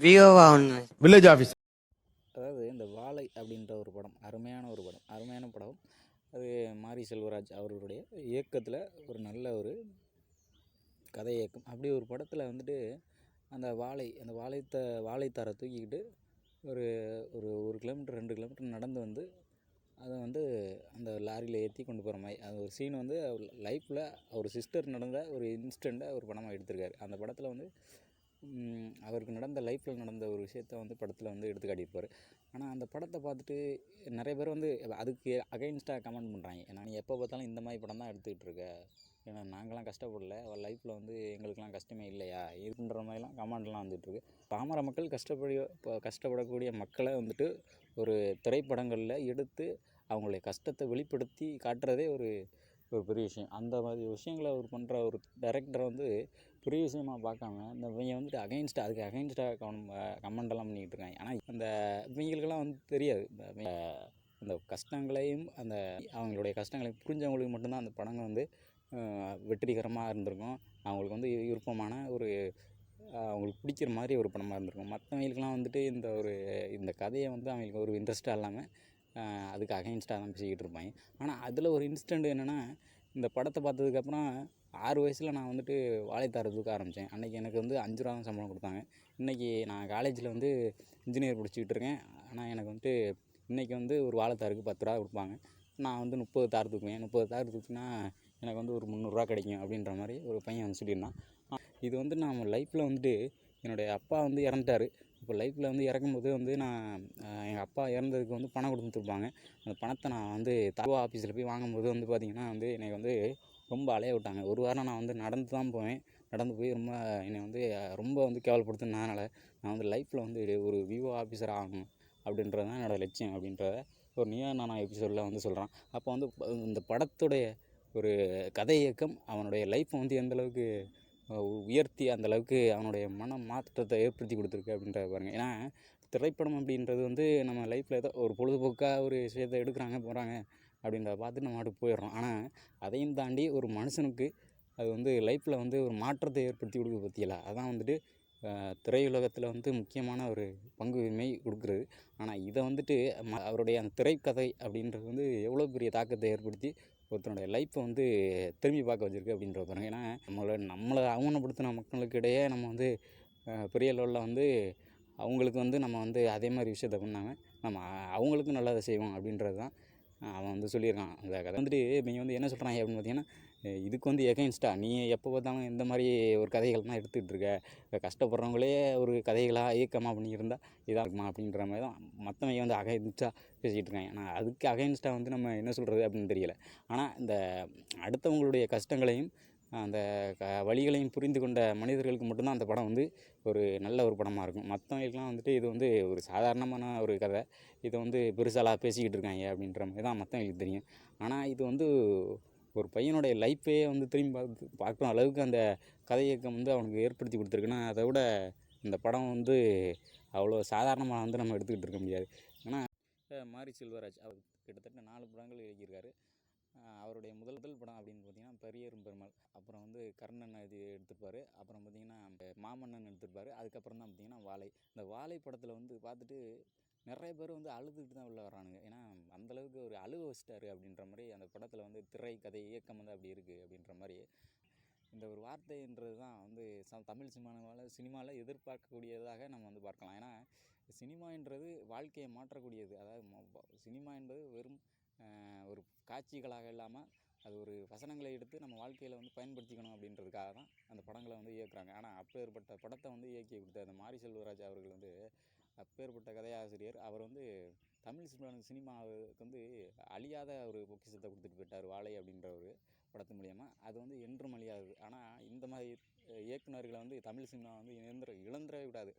விவோவா ஒன்று village office அதாவது இந்த வாழை அப்படின்ற ஒரு படம் அருமையான ஒரு படம் அருமையான படம். அது மாரி செல்வராஜ் அவர்களுடைய இயக்கத்தில் ஒரு நல்ல ஒரு கதை இயக்கம். அப்படி ஒரு படத்தில் வந்துட்டு அந்த வாழை அந்த வாழைத்த வாழைத்தாரை தூக்கிக்கிட்டு ஒரு ஒரு ஒரு கிலோமீட்டர் ரெண்டு கிலோமீட்டர் நடந்து வந்து அதை வந்து அந்த லாரியில் ஏற்றி கொண்டு போகிற மாதிரி அது ஒரு சீன் வந்து லைஃப்பில் அவர் சிஸ்டர் நடந்த ஒரு இன்ஸ்டண்ட்டை ஒரு படமாக எடுத்திருக்காரு. அந்த படத்தில் வந்து அவருக்கு நடந்த லைஃப்பில் நடந்த ஒரு விஷயத்த வந்து படத்தில் வந்து எடுத்து காட்டியிருப்பார் ஆனால் அந்த படத்தை பார்த்துட்டு நிறைய பேர் வந்து அதுக்கு அகைன்ஸ்டாக கமெண்ட் பண்ணுறாங்க ஏன்னா நீ எப்போ பார்த்தாலும் இந்த மாதிரி படம் தான் எடுத்துக்கிட்டு இருக்க. ஏன்னா நாங்களாம் கஷ்டப்படல. லைஃப்பில் வந்து எங்களுக்கெல்லாம் கஷ்டமே இல்லையா? இதுன்ற மாதிரிலாம் கமெண்ட்லாம் வந்துட்டுருக்கு பாமர மக்கள் கஷ்டப்படி இப்போ கஷ்டப்படக்கூடிய மக்களை வந்துட்டு ஒரு திரைப்படங்களில் எடுத்து அவங்களுடைய கஷ்டத்தை வெளிப்படுத்தி காட்டுறதே ஒரு ஒரு பெரிய விஷயம். அந்த மாதிரி விஷயங்களை அவர் பண்ணுற ஒரு டேரக்டரை வந்து பெரிய விஷயமா பார்க்காம இந்த இவங்க வந்துட்டு அகைன்ஸ்டாக அதுக்கு அகைன்ஸ்டாக கவனம் கமெண்டெல்லாம் பண்ணிக்கிட்டு இருக்காங்க. ஆனால் அந்த இவங்களுக்கெல்லாம் வந்து தெரியாது. அந்த கஷ்டங்களையும் அந்த அவங்களுடைய கஷ்டங்களையும் புரிஞ்சவங்களுக்கு மட்டும்தான் அந்த படங்கள் வந்து வெற்றிகரமாக இருந்திருக்கும். அவங்களுக்கு வந்து விருப்பமான ஒரு அவங்களுக்கு பிடிக்கிற மாதிரி ஒரு படமாக இருந்திருக்கும். மற்றவங்களுக்குலாம் வந்துட்டு இந்த ஒரு இந்த கதையை வந்து அவங்களுக்கு ஒரு இன்ட்ரெஸ்ட்டாக இல்லாமல் அதுக்காக அதுக்கு அகைன்ஸ்டாக தான் பேசிக்கிட்டு இருப்பாங்க ஆனால் அதில் ஒரு இன்ஸ்டன்ட் என்னென்னா இந்த படத்தை பார்த்ததுக்கப்புறம் ஆறு வயசில் நான் வந்துட்டு வாழைத்தார தூக்க ஆரம்பித்தேன் அன்றைக்கி எனக்கு வந்து அஞ்சு ரூபா தான் சம்பளம் கொடுத்தாங்க. இன்றைக்கி நான் காலேஜில் வந்து இன்ஜினியர் படிச்சுக்கிட்டு இருக்கேன். ஆனால் எனக்கு வந்துட்டு இன்றைக்கி வந்து ஒரு வாழைத்தாருக்கு பத்து ரூபா கொடுப்பாங்க. நான் வந்து முப்பது தார் தூக்குவேன். முப்பது தார் தூக்குனா எனக்கு வந்து ஒரு முந்நூறுரூவா கிடைக்கும் அப்படின்ற மாதிரி ஒரு பையன் வந்து சொல்லியிருந்தான். இது வந்து நான் லைஃப்பில் வந்துட்டு என்னுடைய அப்பா வந்து இறந்துட்டாரு. இப்போ லைஃப்பில் வந்து இறக்கும்போது வந்து நான் எங்கள் அப்பா இறந்ததுக்கு வந்து பணம் கொடுத்துருப்பாங்க. அந்த பணத்தை நான் வந்து தபா ஆஃபீஸில் போய் வாங்கும்போது வந்து பார்த்திங்கன்னா வந்து என்னை வந்து ரொம்ப அலைய விட்டாங்க. ஒரு வாரம் நான் வந்து நடந்து தான் போவேன். நடந்து போய் ரொம்ப என்னை வந்து ரொம்ப வந்து கேவலப்படுத்தினால நான் வந்து லைஃப்பில் வந்து ஒரு விவோ ஆஃபீஸர் ஆகணும் அப்படின்றது தான் என்னோடய லட்சியம் அப்படின்றத ஒரு நியா நானா எபிசோடில் வந்து சொல்கிறான் அப்போ வந்து இந்த படத்துடைய ஒரு கதை இயக்கம் அவனுடைய லைஃப்பை வந்து எந்தளவுக்கு உயர்த்தி அந்த அளவுக்கு அவனுடைய மன மாற்றத்தை ஏற்படுத்தி கொடுத்துருக்கு அப்படின்றத பாருங்கள் ஏன்னா திரைப்படம் அப்படின்றது வந்து நம்ம லைஃப்பில் ஏதோ ஒரு பொழுதுபோக்காக ஒரு விஷயத்தை எடுக்கிறாங்க போகிறாங்க அப்படின்றத பார்த்து நம்ம பாட்டுக்கு போயிடுறோம். ஆனால் அதையும் தாண்டி ஒரு மனுஷனுக்கு அது வந்து லைஃப்பில் வந்து ஒரு மாற்றத்தை ஏற்படுத்தி கொடுக்க பற்றியல அதான் வந்துட்டு திரையுலகத்தில் வந்து முக்கியமான ஒரு பங்கு உரிமை கொடுக்குறது. ஆனால் இதை வந்துட்டு ம- அவருடைய அந்த திரைக்கதை அப்படின்றது வந்து எவ்வளோ பெரிய தாக்கத்தை ஏற்படுத்தி ஒருத்தனுடைய லைஃப்பை வந்து திரும்பி பார்க்க வச்சுருக்கு அப்படின்ற பாருங்க. ஏன்னா நம்மளை நம்மளை அவமானப்படுத்தின மக்களுக்கு இடையே நம்ம வந்து பெரிய லெவலில் வந்து அவங்களுக்கு வந்து நம்ம வந்து அதே மாதிரி விஷயத்த பண்ணாமல் நம்ம அவங்களுக்கும் நல்லதை செய்வோம் அப்படின்றது தான் அவன் வந்து சொல்லியிருக்கான். அந்த கதை வந்துட்டு இவங்க வந்து என்ன சொல்கிறாங்க அப்படின்னு பார்த்தீங்கன்னா இதுக்கு வந்து எகைன்ஸ்டா நீ எப்போ பார்த்தாலும் இந்த மாதிரி ஒரு கதைகள்லாம் எடுத்துக்கிட்டு இருக்க. இப்போ கஷ்டப்படுறவங்களே ஒரு கதைகளாக இயக்கமாக பண்ணியிருந்தா இதாக இருக்குமா? அப்படின்ற மாதிரி தான் மற்றவங்க வந்து அகைன்ஸ்டாக பேசிக்கிட்டு இருக்காங்க. ஆனால் அதுக்கு அகைன்ஸ்டாக வந்து நம்ம என்ன சொல்கிறது அப்படின்னு தெரியல. ஆனால் இந்த அடுத்தவங்களுடைய கஷ்டங்களையும் அந்த க வழிகளையும் புரிந்து கொண்ட மனிதர்களுக்கு மட்டும்தான் அந்த படம் வந்து ஒரு நல்ல ஒரு படமாக இருக்கும். மற்றவங்களுக்குலாம் வந்துட்டு இது வந்து ஒரு சாதாரணமான ஒரு கதை. இதை வந்து பெருசாலாக பேசிக்கிட்டு இருக்காங்க அப்படின்ற மாதிரி தான் மற்றவங்களுக்கு தெரியும். ஆனால் இது வந்து ஒரு பையனுடைய லைஃப்பே வந்து திரும்பி பார்த்து பார்க்குற அளவுக்கு அந்த கதை இயக்கம் வந்து அவனுக்கு ஏற்படுத்தி கொடுத்துருக்குன்னா அதை விட இந்த படம் வந்து அவ்வளோ சாதாரணமாக வந்து நம்ம எடுத்துக்கிட்டு இருக்க முடியாது. ஏன்னா மாரி செல்வராஜ் அவர் கிட்டத்தட்ட நாலு படங்கள் எழுதியிருக்காரு. அவருடைய முதல் முதல் படம் அப்படின்னு பார்த்தீங்கன்னா பெரியரும் பெருமாள். அப்புறம் வந்து கர்ணன் இது எடுத்திருப்பாரு. அப்புறம் பார்த்தீங்கன்னா அந்த மாமன்னன் எடுத்திருப்பாரு. அதுக்கப்புறம் தான் பார்த்தீங்கன்னா வாழை. இந்த வாழை படத்தில் வந்து பார்த்துட்டு நிறைய பேர் வந்து அழுதுகிட்டு தான் உள்ளே வரானுங்க ஏன்னா அந்தளவுக்கு ஒரு அழுவ வச்சிட்டாரு அப்படின்ற மாதிரி அந்த படத்தில் வந்து திரை கதை இயக்கம் வந்து அப்படி இருக்குது அப்படின்ற மாதிரி. இந்த ஒரு வார்த்தைன்றது தான் வந்து ச தமிழ் சினிமாவில் சினிமாவில் எதிர்பார்க்கக்கூடியதாக நம்ம வந்து பார்க்கலாம். ஏன்னா சினிமான்றது வாழ்க்கையை மாற்றக்கூடியது. அதாவது சினிமா என்பது வெறும் காட்சிகளாக இல்லாமல் அது ஒரு வசனங்களை எடுத்து நம்ம வாழ்க்கையில் வந்து பயன்படுத்திக்கணும் அப்படின்றதுக்காக தான் அந்த படங்களை வந்து இயக்குறாங்க. ஆனால் அப்பேற்பட்ட படத்தை வந்து இயக்கி கொடுத்த அந்த மாரி செல்வராஜ் அவர்கள் வந்து அப்பேற்பட்ட கதையாசிரியர். அவர் வந்து தமிழ் சினிமா சினிமாவுக்கு வந்து அழியாத ஒரு பொக்கிஷத்தை கொடுத்துட்டு போயிட்டார் வாழை அப்படின்ற ஒரு படத்து மூலியமா. அது வந்து என்றும் அழியாது. ஆனால் இந்த மாதிரி இயக்குநர்களை இயக்குனர்களை வந்து தமிழ் சினிமா வந்து இழந்துட இழந்துடவே விடாது